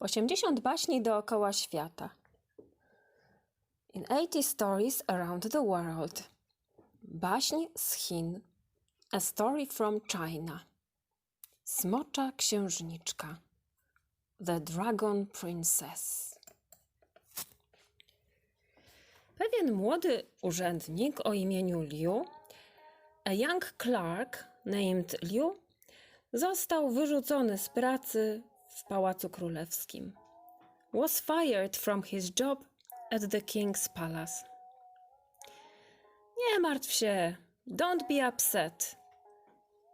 80 baśni dookoła świata. In 80 stories around the world. Baśń z Chin. A story from China. Smocza księżniczka. The Dragon Princess. Pewien młody urzędnik o imieniu Liu, a young clerk named Liu, został wyrzucony z pracy w Pałacu Królewskim. Was fired from his job at the king's palace. Nie martw się, don't be upset,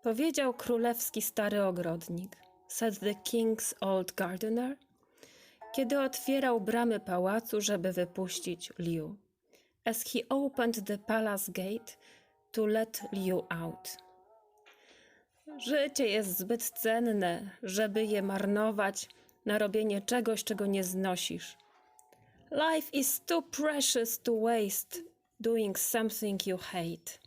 powiedział królewski stary ogrodnik, said the king's old gardener, kiedy otwierał bramy pałacu, żeby wypuścić Liu, as he opened the palace gate to let Liu out. Życie jest zbyt cenne, żeby je marnować na robienie czegoś, czego nie znosisz. Life is too precious to waste doing something you hate.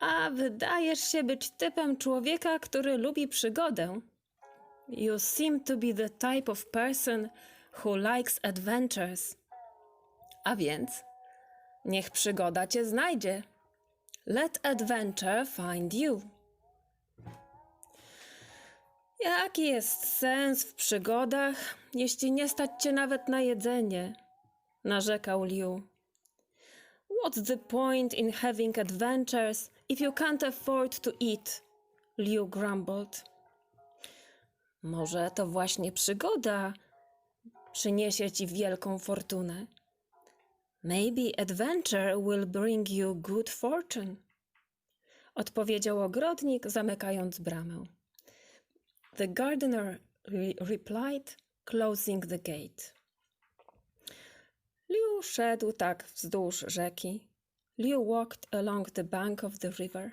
A wydajesz się być typem człowieka, który lubi przygodę. You seem to be the type of person who likes adventures. A więc niech przygoda cię znajdzie. Let adventure find you. Jaki jest sens w przygodach, jeśli nie stać cię nawet na jedzenie? narzekał Liu. What's the point in having adventures if you can't afford to eat? Liu grumbled. Może to właśnie przygoda przyniesie ci wielką fortunę. Maybe adventure will bring you good fortune. Odpowiedział ogrodnik, zamykając bramę. The gardener re- replied, closing the gate. Liu szedł tak wzdłuż rzeki. Liu walked along the bank of the river.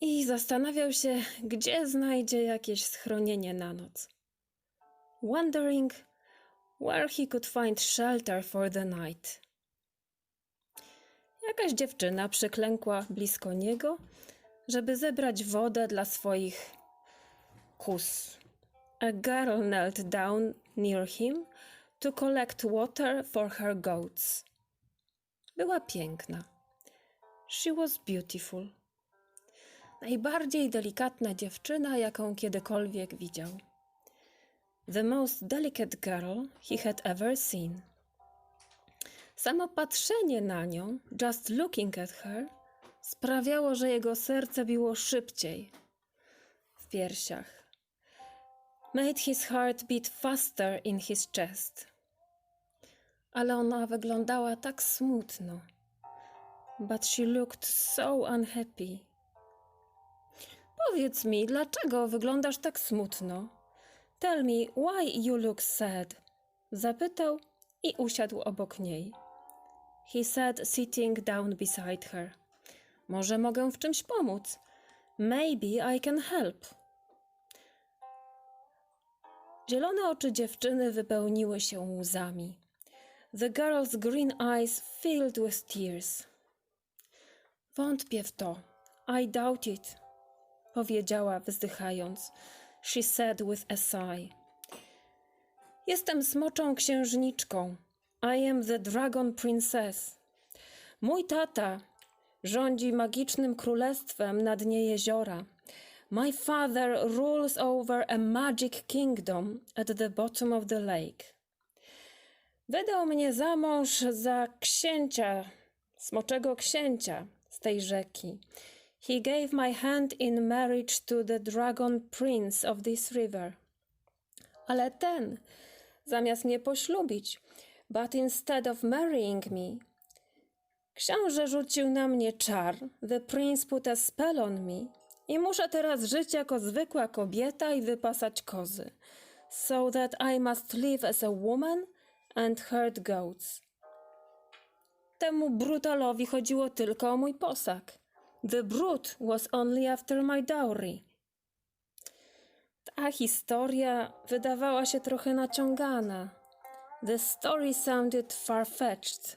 I zastanawiał się, gdzie znajdzie jakieś schronienie na noc. Wondering where he could find shelter for the night. Jakaś dziewczyna przyklękła blisko niego, żeby zebrać wodę dla swoich kus. A girl knelt down near him to collect water for her goats. Była piękna. She was beautiful. Najbardziej delikatna dziewczyna, jaką kiedykolwiek widział. The most delicate girl he had ever seen. Samo patrzenie na nią, just looking at her, sprawiało, że jego serce biło szybciej w piersiach. Made his heart beat faster in his chest. Ale ona wyglądała tak smutno. But she looked so unhappy. Powiedz mi, dlaczego wyglądasz tak smutno? Tell me why you look sad. Zapytał i usiadł obok niej. He said, sitting down beside her. Może mogę w czymś pomóc? Maybe I can help. Zielone oczy dziewczyny wypełniły się łzami. The girl's green eyes filled with tears. Wątpię w to. I doubt it, powiedziała wzdychając. She said with a sigh. Jestem smoczą księżniczką. I am the dragon princess. Mój tata rządzi magicznym królestwem na dnie jeziora. My father rules over a magic kingdom at the bottom of the lake. Wydał mnie za mąż za księcia, smoczego księcia z tej rzeki. He gave my hand in marriage to the dragon prince of this river. Ale ten, zamiast mnie poślubić, but instead of marrying me, książę rzucił na mnie czar, the prince put a spell on me i muszę teraz żyć jako zwykła kobieta i wypasać kozy, so that I must live as a woman and herd goats. Temu brutalowi chodziło tylko o mój posag. The brute was only after my dowry. Ta historia wydawała się trochę naciągana. The story sounded far-fetched,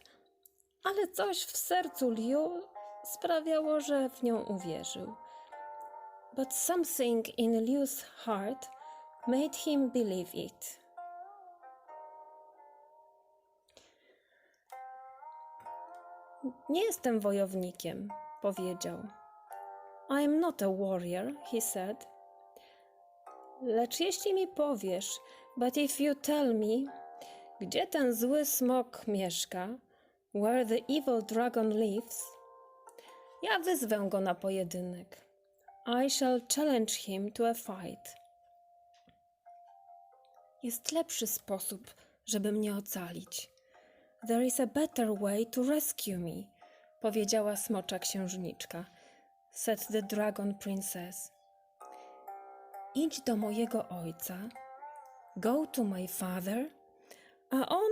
ale coś w sercu Liu sprawiało, że w nią uwierzył. But something in Liu's heart made him believe it. Nie jestem wojownikiem, powiedział. I am not a warrior, he said. Lecz jeśli mi powiesz, but if you tell me, gdzie ten zły smok mieszka, where the evil dragon lives, ja wyzwę go na pojedynek. I shall challenge him to a fight. Jest lepszy sposób, żeby mnie ocalić. There is a better way to rescue me, powiedziała smocza księżniczka. Said the dragon princess. Idź do mojego ojca, go to my father, a on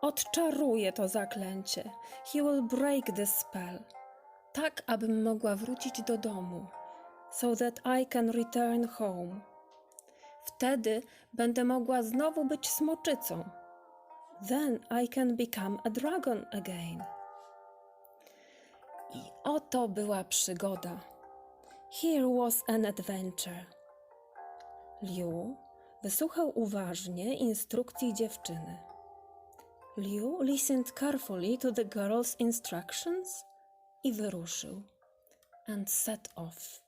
odczaruje to zaklęcie. He will break the spell, tak abym mogła wrócić do domu, so that I can return home. Wtedy będę mogła znowu być smoczycą. Then I can become a dragon again. I oto była przygoda. Here was an adventure. Liu wysłuchał uważnie instrukcji dziewczyny. Liu listened carefully to the girl's instructions i wyruszył. And set off.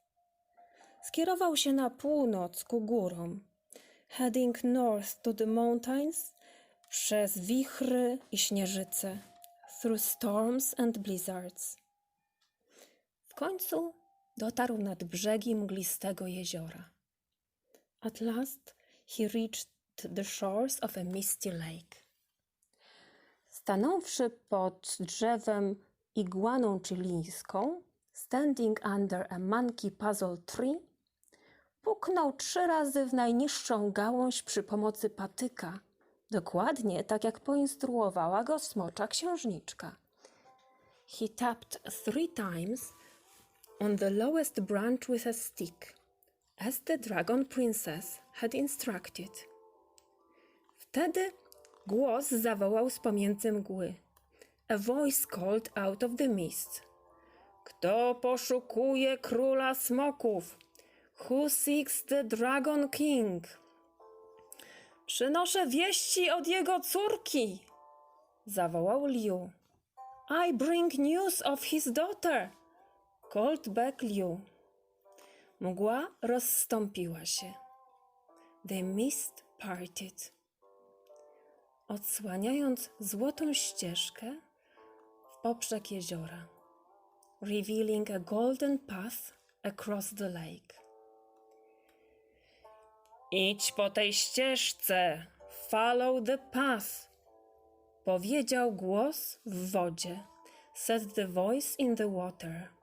Skierował się na północ ku górom, heading north to the mountains przez wichry i śnieżyce, through storms and blizzards. Końcu dotarł nad brzegi mglistego jeziora. At last he reached the shores of a misty lake. Stanąwszy pod drzewem igłaną chilijską, standing under a monkey puzzle tree, puknął trzy razy w najniższą gałąź przy pomocy patyka, dokładnie tak jak poinstruowała go smocza księżniczka. He tapped three times on the lowest branch with a stick, as the dragon princess had instructed. Wtedy głos zawołał z pomiędzy mgły. A voice called out of the mist. Kto poszukuje króla smoków? Who seeks the dragon king? Przynoszę wieści od jego córki, zawołał Liu. I bring news of his daughter, called back Liu. Mgła rozstąpiła się. The mist parted. Odsłaniając złotą ścieżkę w poprzek jeziora, revealing a golden path across the lake. Idź po tej ścieżce, follow the path, powiedział głos w wodzie, said the voice in the water.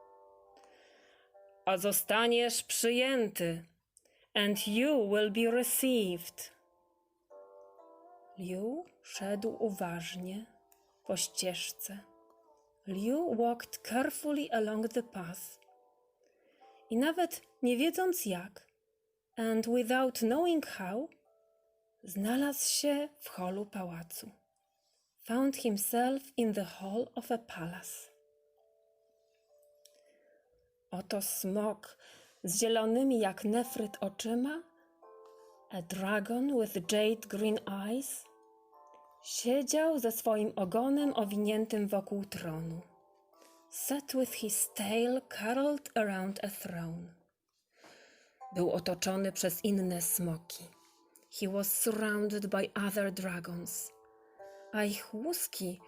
A zostaniesz przyjęty, and you will be received. Liu szedł uważnie po ścieżce. Liu walked carefully along the path. I nawet nie wiedząc jak, and without knowing how, znalazł się w holu pałacu. Found himself in the hall of a palace. Oto smok z zielonymi jak nefryt oczyma, a dragon with jade green eyes, siedział ze swoim ogonem owiniętym wokół tronu. Sat with his tail curled around a throne. Był otoczony przez inne smoki. He was surrounded by other dragons, a ich łuski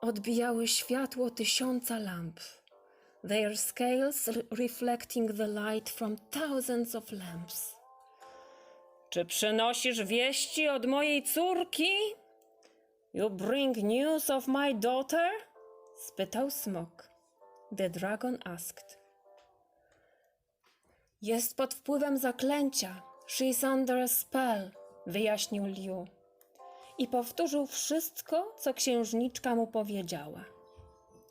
odbijały światło tysiąca lamp. Their scales re- reflecting the light from thousands of lamps. Czy przynosisz wieści od mojej córki? You bring news of my daughter? spytał smok. The dragon asked. Jest pod wpływem zaklęcia. She's under a spell, wyjaśnił Liu. I powtórzył wszystko, co księżniczka mu powiedziała.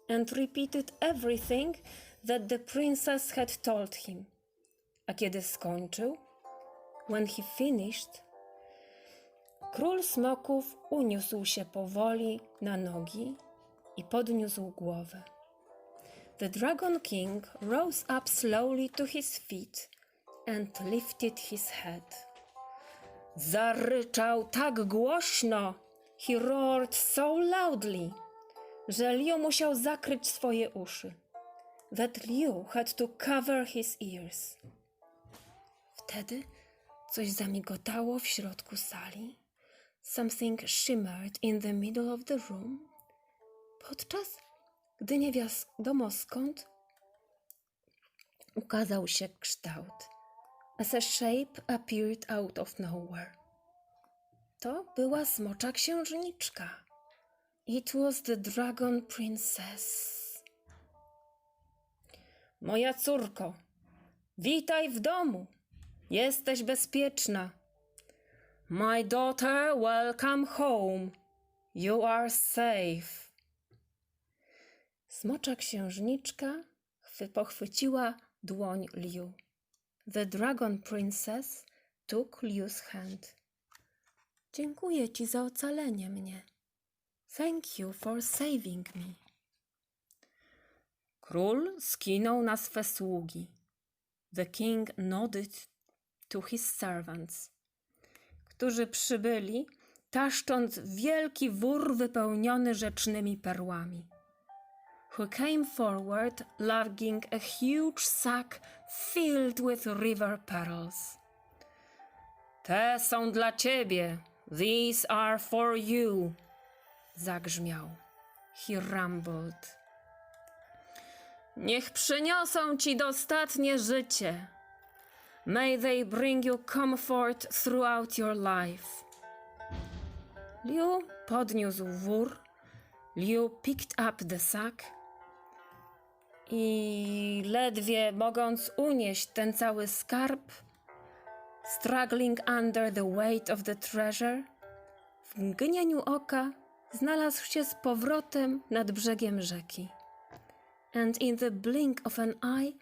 And repeated everything that the princess had told him. A kiedy skończył, when he finished, król smoków uniósł się powoli na nogi i podniósł głowę. The Dragon King rose up slowly to his feet and lifted his head. Zaryczał tak głośno, he roared so loudly, że Liu musiał zakryć swoje uszy. That Liu had to cover his ears. Wtedy coś zamigotało w środku sali. Something shimmered in the middle of the room. Podczas gdy nie wiadomo skąd ukazał się kształt. As a shape appeared out of nowhere. To była smocza księżniczka. It was the dragon princess. Moja córko, witaj w domu. Jesteś bezpieczna. My daughter, welcome home. You are safe. Smocza księżniczka chwy- pochwyciła dłoń Liu. The Dragon Princess took Liu's hand. Dziękuję ci za ocalenie mnie. Thank you for saving me. Król skinął na swe sługi. The king nodded to his servants, którzy przybyli, taszcząc wielki wór wypełniony rzecznymi perłami who came forward lugging a huge sack filled with river pearls. Te są dla ciebie. These are for you. Zagrzmiał. He rumbled. Niech przyniosą ci dostatnie życie. May they bring you comfort throughout your life. Liu podniósł wór. Liu picked up the sack i ledwie mogąc unieść ten cały skarb, struggling under the weight of the treasure, w mgnieniu oka znalazł się z powrotem nad brzegiem rzeki. And in the blink of an eye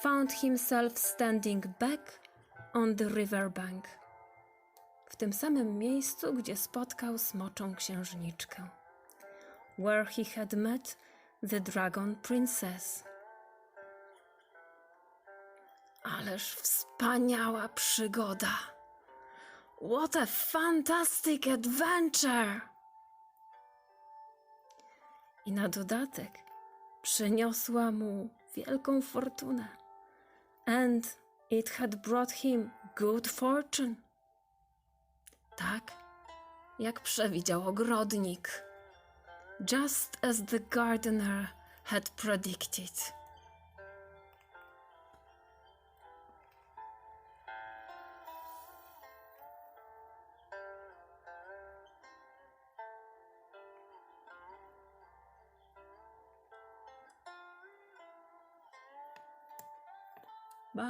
found himself standing back on the riverbank. W tym samym miejscu, gdzie spotkał smoczą księżniczkę. Where he had met the Dragon Princess. Ależ wspaniała przygoda! What a fantastic adventure! I na dodatek przyniosła mu wielką fortunę. And it had brought him good fortune. Tak, jak przewidział ogrodnik just as the gardener had predicted.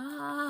ah